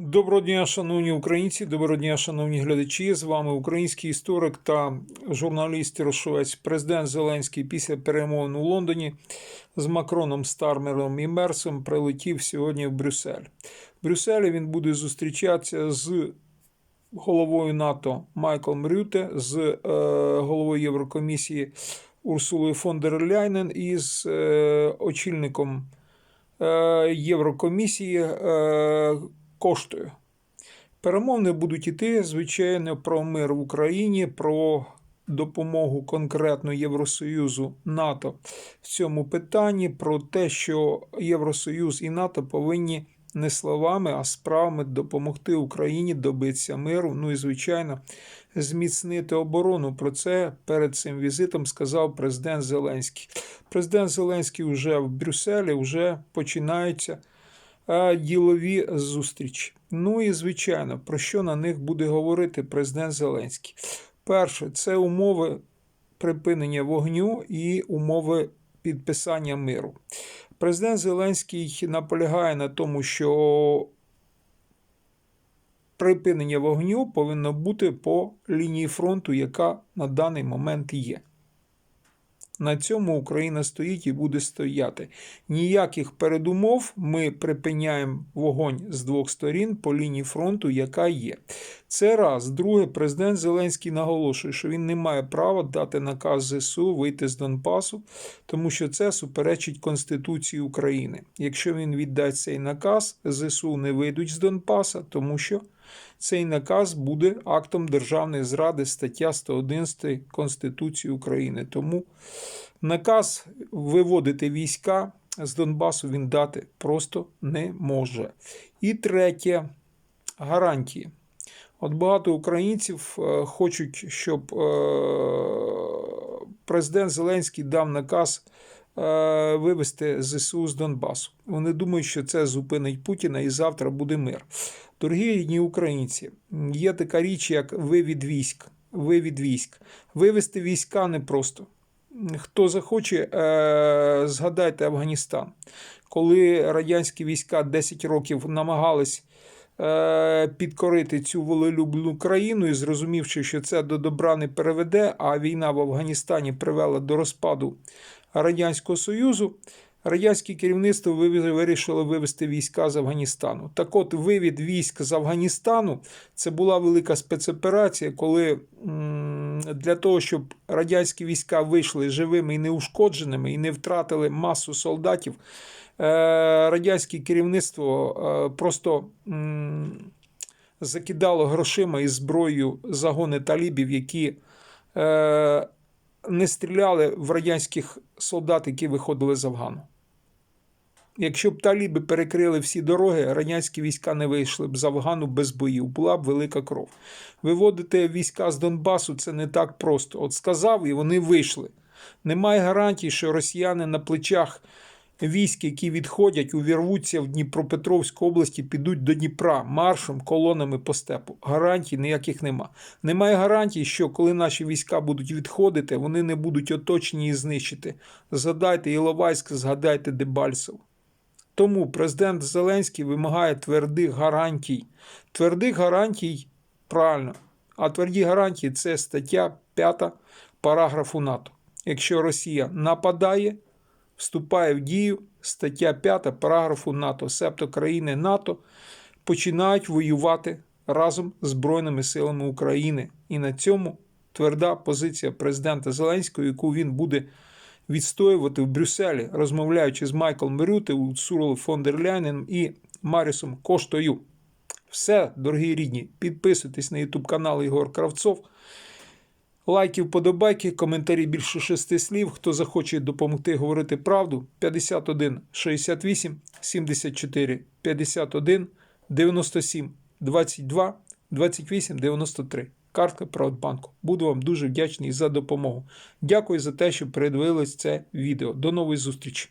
Доброго дня, шановні українці, доброго дня, шановні глядачі. З вами український історик та журналіст Рошовець, президент Зеленський після перемовин у Лондоні з Макроном, Стармером і Мерсом прилетів сьогодні в Брюссель. В Брюсселі він буде зустрічатися з головою НАТО Майклом Рюте, з е, головою Єврокомісії Урсулою фон дер Ляйнен і з е, очільником е, Єврокомісії. Е, коштує. Перемовини будуть іти, звичайно, про мир в Україні, про допомогу конкретно Євросоюзу НАТО в цьому питанні, про те, що Євросоюз і НАТО повинні не словами, а справами допомогти Україні добитися миру. Ну і, звичайно, зміцнити оборону. Про це перед цим візитом сказав президент Зеленський. Президент Зеленський вже в Брюсселі вже починаються ділові зустрічі. Ну і звичайно, про що на них буде говорити президент Зеленський? Перше, це умови припинення вогню і умови підписання миру. Президент Зеленський наполягає на тому, що припинення вогню повинно бути по лінії фронту, яка на даний момент є. На цьому Україна стоїть і буде стояти. Ніяких передумов ми припиняємо вогонь з двох сторін по лінії фронту, яка є. Це раз. Друге, президент Зеленський наголошує, що він не має права дати наказ ЗСУ вийти з Донбасу, тому що це суперечить Конституції України. Якщо він віддасть цей наказ, ЗСУ не вийдуть з Донбаса, тому що. Цей наказ буде актом державної зради стаття 111 Конституції України. Тому наказ виводити війська з Донбасу він дати просто не може. І третє гарантії. От багато українців е, хочуть, щоб е, президент Зеленський дав наказ вивести ЗСУ з Донбасу. Вони думають, що це зупинить Путіна і завтра буде мир. Дорогі рідні українці, є така річ, як вивід військ. Вивід військ. Вивести війська непросто. Хто захоче, е, згадайте Афганістан, коли радянські війська 10 років намагались е, підкорити цю волелюблену країну і зрозумівши, що це до добра не переведе, а війна в Афганістані привела до розпаду Радянського Союзу. Радянське керівництво вирішило вивести війська з Афганістану. Так от, вивід військ з Афганістану це була велика спецоперація, коли для того, щоб радянські війська вийшли живими і неушкодженими і не втратили масу солдатів, е, радянське керівництво е, просто закидало грошима і зброєю загони талібів, які е, не стріляли в радянських солдат, які виходили з Афгану. Якщо б таліби перекрили всі дороги, радянські війська не вийшли б з Афгану без боїв, була б велика кров. Виводити війська з Донбасу це не так просто. От сказав і вони вийшли. Немає гарантій, що росіяни на плечах військ, які відходять, увірвуться в Дніпропетровську область і підуть до Дніпра маршем, колонами по степу. Гарантій ніяких нема. Немає гарантій, що коли наші війська будуть відходити, вони не будуть оточені і знищити. Згадайте Іловайськ, згадайте Дебальцев. Тому президент Зеленський вимагає твердих гарантій. Твердих гарантій правильно. А тверді гарантії це стаття 5 параграфу НАТО. Якщо Росія нападає, вступає в дію стаття 5 параграфу НАТО, себто країни НАТО починають воювати разом з Збройними силами України. І на цьому тверда позиція президента Зеленського, яку він буде відстоювати в Брюсселі, розмовляючи з Майклом Рюте, Урсулою фон дер Ляйнен і Марісом Коштою. Все, дорогі рідні, підписуйтесь на YouTube канал Ігор Кравцов. Лайки, вподобайки, коментарі більше шести слів. Хто захоче допомогти говорити правду, 51 68 74 51 97 22 28 93. Картка Приватбанку. Буду вам дуже вдячний за допомогу. Дякую за те, що передивились це відео. До нової зустрічі!